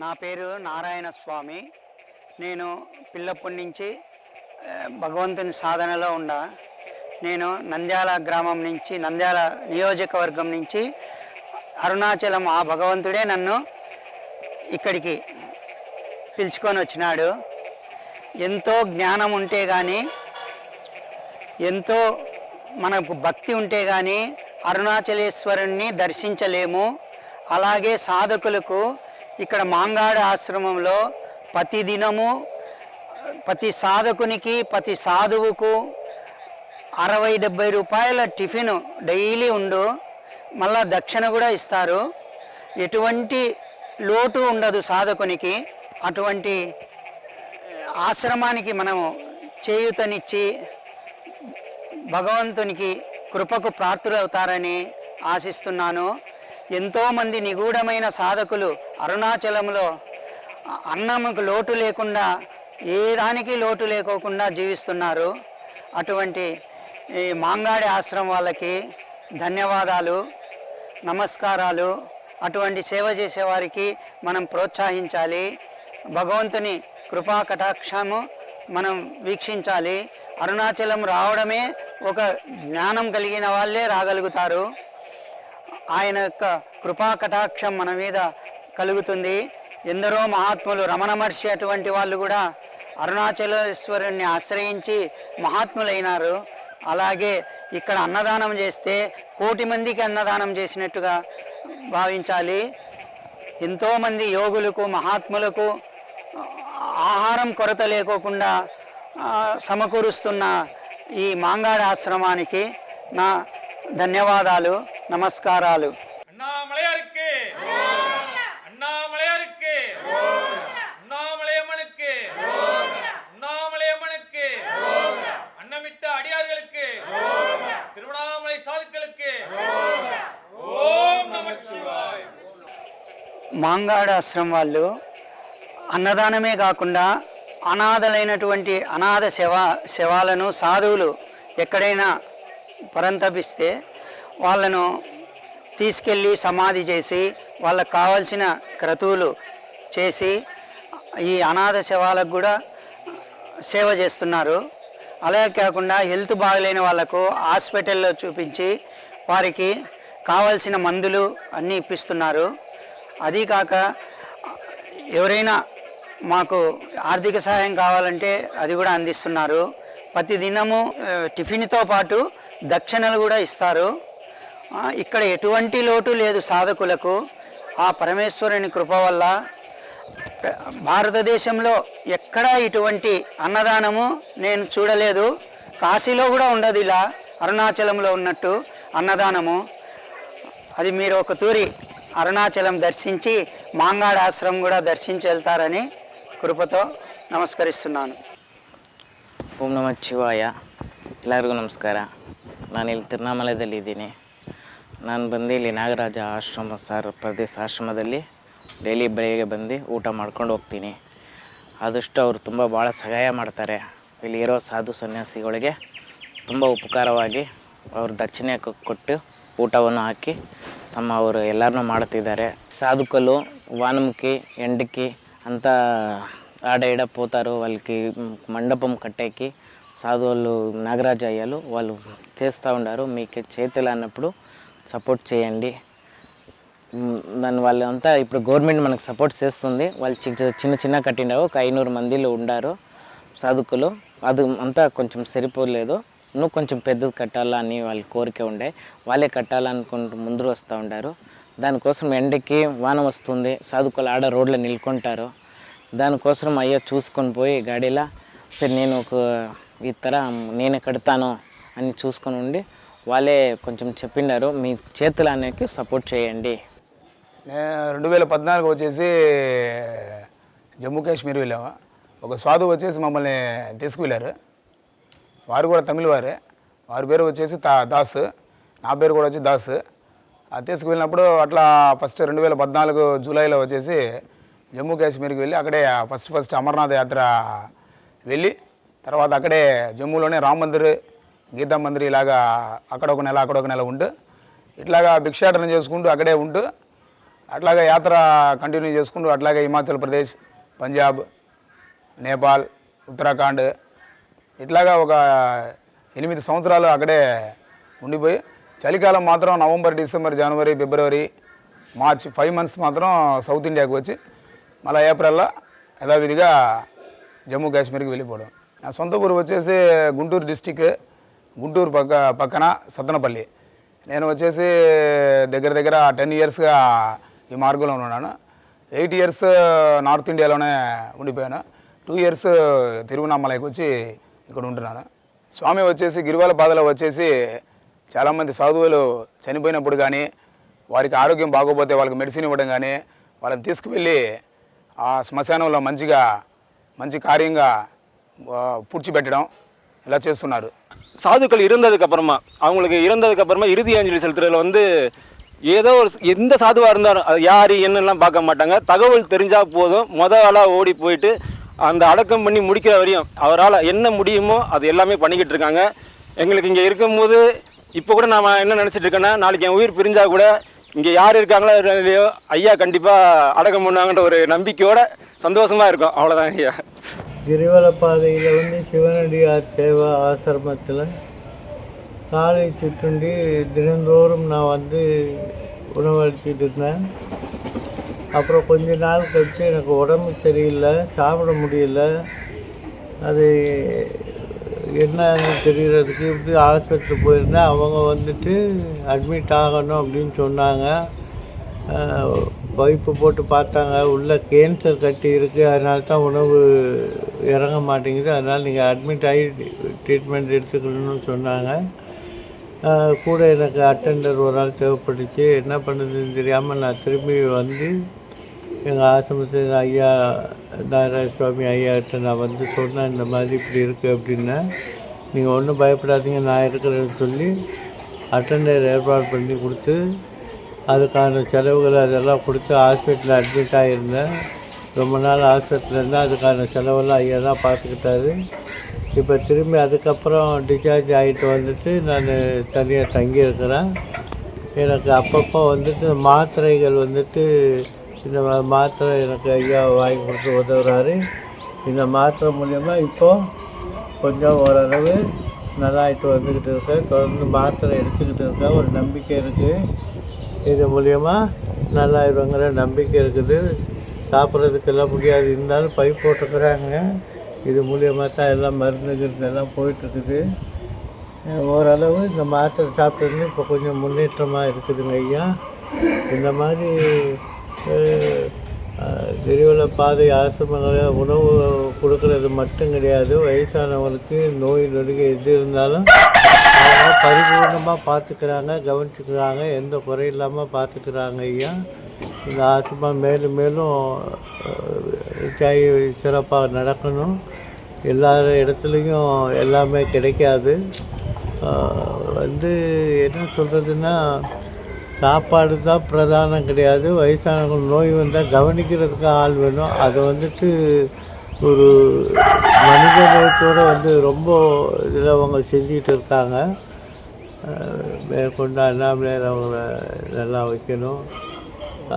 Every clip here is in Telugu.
నా పేరు నారాయణ స్వామి. నేను పిల్లప్పటి నుంచి భగవంతుని సాధనలో ఉండా. నేను నంద్యాల గ్రామం నుంచి నంద్యాల నియోజకవర్గం నుంచి అరుణాచలం ఆ భగవంతుడే నన్ను ఇక్కడికి పిలుచుకొని వచ్చినాడు. ఎంతో జ్ఞానం ఉంటే కానీ ఎంతో మనకు భక్తి ఉంటే కానీ అరుణాచలేశ్వరుణ్ణి దర్శించలేము. అలాగే సాధకులకు ఇక్కడ మాంగాడ ఆశ్రమంలో ప్రతిదినము ప్రతి సాధకునికి ప్రతి సాధువుకు అరవై డెబ్బై రూపాయల టిఫిన్ డైలీ ఉండు. మళ్ళా దక్షిణ కూడా ఇస్తారు. ఎటువంటి లోటు ఉండదు సాధకునికి. అటువంటి ఆశ్రమానికి మనము చేయూతనిచ్చి భగవంతునికి కృపకు ప్రాప్తులవుతారని ఆశిస్తున్నాను. ఎంతోమంది నిగూఢమైన సాధకులు అరుణాచలంలో అన్నముకు లోటు లేకుండా ఏ దానికి లోటు లేకోకుండా జీవిస్తున్నారు. అటువంటి ఈ మాంగాడి ఆశ్రమం వాళ్ళకి ధన్యవాదాలు నమస్కారాలు. అటువంటి సేవ చేసేవారికి మనం ప్రోత్సహించాలి. భగవంతుని కృపా కటాక్షము మనం వీక్షించాలి. అరుణాచలం రావడమే ఒక జ్ఞానం కలిగిన వాళ్ళే రాగలుగుతారు. ఆయన యొక్క కృపా కటాక్షం మన మీద కలుగుతుంది. ఎందరో మహాత్ములు రమణ మహర్షి అటువంటి వాళ్ళు కూడా అరుణాచలేశ్వరుణ్ణి ఆశ్రయించి మహాత్ములైనారు. అలాగే ఇక్కడ అన్నదానం చేస్తే కోటి మందికి అన్నదానం చేసినట్టుగా భావించాలి. ఎంతోమంది యోగులకు మహాత్ములకు ఆహారం కొరత లేకోకుండా సమకూరుస్తున్న ఈ మాంగాడ ఆశ్రమానికి నా ధన్యవాదాలు నమస్కారాలు. మాంగాడ ఆశ్రమం వాళ్ళు అన్నదానమే కాకుండా అనాథలైనటువంటి అనాథ శవ శవాలను సాధువులు ఎక్కడైనా పరంతపిస్తే వాళ్ళను తీసుకెళ్ళి సమాధి చేసి వాళ్ళకు కావలసిన క్రతువులు చేసి ఈ అనాథ శవాలకు కూడా సేవ చేస్తున్నారు. అలాగే కాకుండా హెల్త్ బాగలేని వాళ్ళకు హాస్పిటల్లో చూపించి వారికి కావలసిన మందులు అన్నీ ఇప్పిస్తున్నారు. అది కాక ఎవరైనా మాకు ఆర్థిక సహాయం కావాలంటే అది కూడా అందిస్తున్నారు. ప్రతి దినము టిఫిన్తో పాటు దక్షిణలు కూడా ఇస్తారు. ఇక్కడ ఎటువంటి లోటు లేదు సాధకులకు. ఆ పరమేశ్వరుని కృప వల్ల భారతదేశంలో ఎక్కడా ఇటువంటి అన్నదానము నేను చూడలేదు. కాశీలో కూడా ఉండదు ఇలా. అరుణాచలంలో ఉన్నట్టు అన్నదానము. అది మీరు ఒక తూరి అరుణాచలం దర్శించి మాంగాడ ఆశ్రమం కూడా దర్శించి వెళ్తారని కృపతో నమస్కరిస్తున్నాను ಓಂ ನಮ ಶಿವಾಯ ಎಲ್ಲರಿಗೂ ನಮಸ್ಕಾರ ನಾನು ಇಲ್ಲಿ ತಿರುವಣ್ಣಾಮಲಯದಲ್ಲಿ ನಾನು ಬಂದು ಇಲ್ಲಿ ನಾಗರಾಜ ಆಶ್ರಮ ಸರ್ ಪ್ರದೇಶ ಆಶ್ರಮದಲ್ಲಿ ಡೈಲಿ ಬೆಳಿಗ್ಗೆ ಬಂದು ಊಟ ಮಾಡ್ಕೊಂಡು ಹೋಗ್ತೀನಿ ಆದಷ್ಟು ಅವರು ತುಂಬ ಭಾಳ ಸಹಾಯ ಮಾಡ್ತಾರೆ ಇಲ್ಲಿ ಇರೋ ಸಾಧು ಸನ್ಯಾಸಿಗಳಿಗೆ ತುಂಬ ಉಪಕಾರವಾಗಿ ಅವರು ದಕ್ಷಿಣೆ ಕೊ- ಕೊಟ್ಟು ಊಟವನ್ನು ಹಾಕಿ ತಮ್ಮ ಅವರು ಎಲ್ಲರನ್ನೂ ಮಾಡುತ್ತಿದ್ದಾರೆ సాధుకలు వానముకి ఎండకి అంతా ఆడ ఈడ పోతారు వాళ్ళకి మండపం కట్టేకి సాధువులు నాగరాజ అయ్యాలు వాళ్ళు చేస్తూ ఉండారు మీకు చేతులు అన్నప్పుడు సపోర్ట్ చేయండి మ్, దాని వాళ్ళంతా ఇప్పుడు గవర్నమెంట్ మనకు సపోర్ట్ చేస్తుంది వాళ్ళు చి- చిన్న చిన్న కట్టిండారు ఒక ఐనూరు మందిలో ఉండారు సాధుకులు అది అంతా కొంచెం సరిపోలేదు నువ్వు కొంచెం పెద్దది కట్టాలా అని వాళ్ళ కోరిక ఉండే వాళ్ళే కట్టాలనుకుంటూ ముందు వస్తూ ఉంటారు. దానికోసం ఎండకి వాన వస్తుంది సాధుకులు ఆడ రోడ్లో నిల్కొంటారు. దానికోసం అయ్యో చూసుకొని పోయి గాడిలా సరే నేను ఒక ఈ తర నేనే కడతాను అని చూసుకొని ఉండి వాళ్ళే కొంచెం చెప్పిండారు మీ చేతులు అనేకి సపోర్ట్ చేయండి. రెండు వేల పద్నాలుగు వచ్చేసి జమ్మూ కాశ్మీర్ వెళ్ళాము. ఒక సాధువు వచ్చేసి మమ్మల్ని తీసుకువెళ్ళారు. వారు కూడా తమిళ వారే. వారి పేరు వచ్చేసి తా దాస్. నా పేరు కూడా వచ్చి దాస్. ఆ తీసుకు వెళ్ళినప్పుడు అట్లా ఫస్ట్ రెండు వేల పద్నాలుగు జూలైలో వచ్చేసి జమ్మూ కాశ్మీర్కి వెళ్ళి అక్కడే ఫస్ట్ ఫస్ట్ అమర్నాథ్ యాత్ర వెళ్ళి తర్వాత అక్కడే జమ్మూలోనే రామ్ మందిర్ గీతా మందిర్ ఇలాగా అక్కడ ఒక నెల అక్కడ ఒక నెల ఉంటూ ఇట్లాగా భిక్షాటన చేసుకుంటూ అక్కడే ఉంటూ అట్లాగే యాత్ర కంటిన్యూ చేసుకుంటూ అట్లాగే హిమాచల్ ప్రదేశ్ పంజాబ్ నేపాల్ ఉత్తరాఖండ్ ఇట్లాగా ఒక ఎనిమిది సంవత్సరాలు అక్కడే ఉండిపోయి చలికాలం మాత్రం నవంబర్ డిసెంబర్ జనవరి ఫిబ్రవరి మార్చ్ ఫైవ్ మంత్స్ మాత్రం సౌత్ ఇండియాకి వచ్చి మళ్ళీ ఏప్రిల్లో యథావిధిగా జమ్మూ కాశ్మీర్కి వెళ్ళిపోవడం. నా సొంత ఊరు వచ్చేసి గుంటూరు డిస్టిక్ గుంటూరు పక్క పక్కన సత్తనపల్లి. నేను వచ్చేసి దగ్గర దగ్గర టెన్ ఇయర్స్గా ఈ మార్గంలో ఉన్నాను. ఎయిట్ ఇయర్స్ నార్త్ ఇండియాలోనే ఉండిపోయాను. టూ ఇయర్స్ తిరువనామలైకి వచ్చి ఇక్కడ ఉంటున్నాను స్వామి వచ్చేసి గిరివాల పాదలో వచ్చేసి చాలామంది సాధువులు చనిపోయినప్పుడు కానీ వారికి ఆరోగ్యం బాగోపోతే వాళ్ళకి మెడిసిన్ ఇవ్వడం కానీ వాళ్ళని తీసుకువెళ్ళి ఆ శ్మశానంలో మంచిగా మంచి కార్యంగా ఆ, పూడ్చిపెట్టడం ఇలా చేస్తున్నారు சாதுக்கள் இறந்ததுக்கு அப்புறமா அவங்களுக்கு இறந்ததுக்கு அப்புறமா இறுதி அஞ்சலி செலுத்துறதுல வந்து ஏதோ ஒரு எந்த சாதுவா இருந்தாலும் அது யார் என்னெல்லாம் பார்க்க மாட்டாங்க தகவல் தெரிஞ்சா போதும் முத ஆளாக ஓடி போயிட்டு அந்த அடக்கம் பண்ணி முடிக்கிற வரையும் அவரால் என்ன முடியுமோ அது எல்லாமே பண்ணிக்கிட்டு இருக்காங்க. எங்களுக்கு இங்கே இருக்கும்போது இப்போ கூட நான் என்ன நினச்சிட்டு இருக்கேன்னா நாளைக்கு என் உயிர் பிரிஞ்சால் கூட இங்கே யார் இருக்காங்களோ இல்லையோ ஐயா கண்டிப்பாக அடக்கம் பண்ணுவாங்கன்ற ஒரு நம்பிக்கையோட சந்தோஷமாக இருக்கும். அவ்வளோதான் ஐயா. கிரிவல பாதையில் வந்து சிவனடியார் சேவா ஆசிரமத்தில் காலை சுற்றுண்டி தினந்தோறும் நான் வந்து உணவளிச்சிட்டு இருந்தேன். அப்புறம் கொஞ்ச நாள் கழித்து எனக்கு உடம்பு சரியில்லை சாப்பிட முடியல. அது என்னன்னு தெரிகிறதுக்கு இப்படி ஆஸ்பத்திரி போயிருந்தேன். அவங்க வந்துட்டு அட்மிட் ஆகணும் அப்படின்னு சொன்னாங்க. பைப்பு போட்டு பார்த்தாங்க. உள்ளே கேன்சர் கட்டி இருக்குது அதனால தான் உணவு இறங்க மாட்டேங்குது. அதனால் நீங்கள் அட்மிட் ஆகி ட்ரீட்மெண்ட் எடுத்துக்கணும்னு சொன்னாங்க. கூட எனக்கு அட்டெண்டர் ஒரு நாள் தேவைப்பட்டுச்சு. என்ன பண்ணுறதுன்னு தெரியாமல் நான் திரும்பி வந்து எங்கள் ஆசிரமத்தில் ஐயா நாராயண சுவாமி ஐயாட்ட நான் வந்து சொன்னேன் இந்த மாதிரி இப்படி இருக்குது அப்படின்னா நீங்கள் ஒன்றும் பயப்படாதீங்க நான் இருக்கிறேன்னு சொல்லி அட்டண்டர் ஏற்பாடு பண்ணி கொடுத்து அதுக்கான செலவுகள் அதெல்லாம் கொடுத்து ஹாஸ்பிட்டலில் அட்மிட் ஆகியிருந்தேன் ரொம்ப நாள் ஹாஸ்பிட்டலில் இருந்தால் அதுக்கான செலவெல்லாம் ஐயா தான் பார்த்துக்கிட்டாரு. இப்போ திரும்பி அதுக்கப்புறம் டிஸ்சார்ஜ் ஆகிட்டு வந்துட்டு நான் தனியாக தங்கியிருக்கிறேன். எனக்கு அப்பப்போ வந்துட்டு மாத்திரைகள் வந்துட்டு இந்த மாத்திரை எனக்கு ஐயா வாங்கி கொடுத்து உதவுறாரு. இந்த மாத்திரை மூலயமா இப்போது கொஞ்சம் ஓரளவு நல்லாயிட்டு வந்துக்கிட்டு இருக்கேன் தொடர்ந்து மாத்திரை எடுத்துக்கிட்டு இருக்கேன் ஒரு நம்பிக்கை இருக்குது இது மூலயமா நல்லாயிடுங்கிற நம்பிக்கை இருக்குது. சாப்பிட்றதுக்கெல்லாம் முடியாது. இருந்தாலும் பைப் போட்டுக்கிறாங்க. இது மூலியமாக தான் எல்லாம் மருந்து எல்லாம் போயிட்டுருக்குது. ஓரளவு இந்த மாத்திரை சாப்பிட்டது இப்போ கொஞ்சம் முன்னேற்றமாக இருக்குதுங்க ஐயா. இந்த மாதிரி அஹ், கிரிவல பாதை ஆசிரமங்களை உணவு கொடுக்கறது மட்டும் கிடையாது. வயசானவங்களுக்கு நோய் நொடிகள் எது இருந்தாலும் பரிபூர்ணமாக பார்த்துக்கிறாங்க கவனிச்சுக்கிறாங்க. எந்த குறை இல்லாமல் பார்த்துக்கிறாங்க ஐயா. இந்த ஆசிரமம் மேலும் மேலும் சிறப்பாக நடக்கணும். எல்லா இடத்துலையும் எல்லாமே கிடைக்காது. வந்து என்ன சொல்கிறதுன்னா சாப்பாடு தான் பிரதானம் கிடையாது. வயசானவங்க நோய் வந்தால் கவனிக்கிறதுக்கு ஆள் வேணும். அதை வந்துட்டு ஒரு மனித நேயத்தோடு வந்து ரொம்ப இதில் அவங்க செஞ்சுக்கிட்டு இருக்காங்க. மேற்கொண்டு அண்ணாமலையார் அவங்கள நல்லா வைக்கணும்.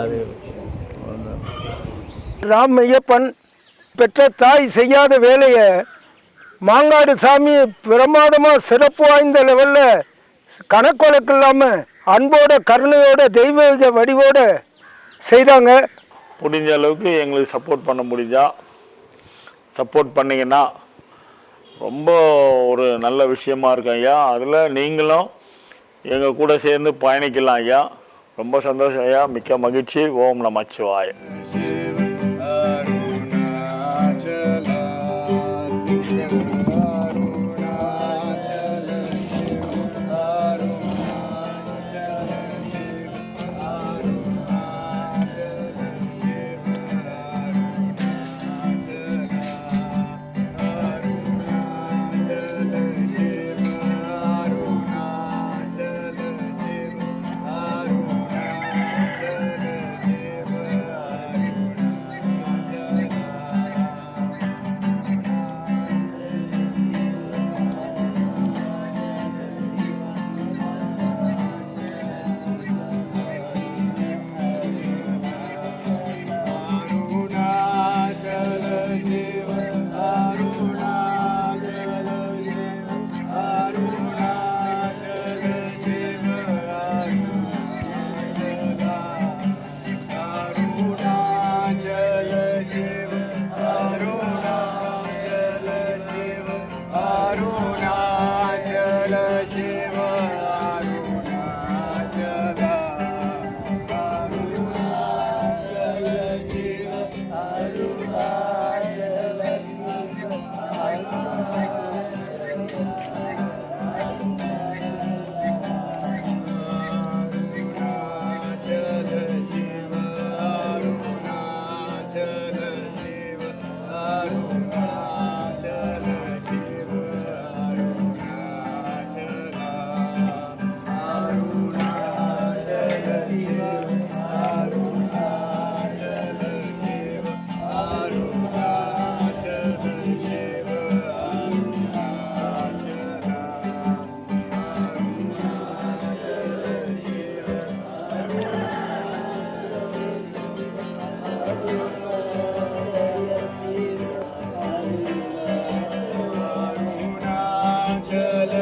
அது ராம் ஐயப்பன் பெற்ற தாய் செய்யாத வேலையை மாங்காடு சாமி பிரமாதமாக சிறப்பு வாய்ந்த லெவலில் கணக்கு இல்லாமல் அன்போட கருணையோட தெய்வீக வடிவோடு செய்தாங்க. முடிஞ்ச அளவுக்கு எங்களுக்கு சப்போர்ட் பண்ண முடிஞ்சா சப்போர்ட் பண்ணீங்கன்னா ரொம்ப ஒரு நல்ல விஷயமா இருக்கும் ஐயா. அதில் நீங்களும் எங்கள் கூட சேர்ந்து பயணிக்கலாம் ஐயா. ரொம்ப சந்தோஷம் ஐயா. மிக்க மகிழ்ச்சி. ஓம் நமச்சிவாய Selam.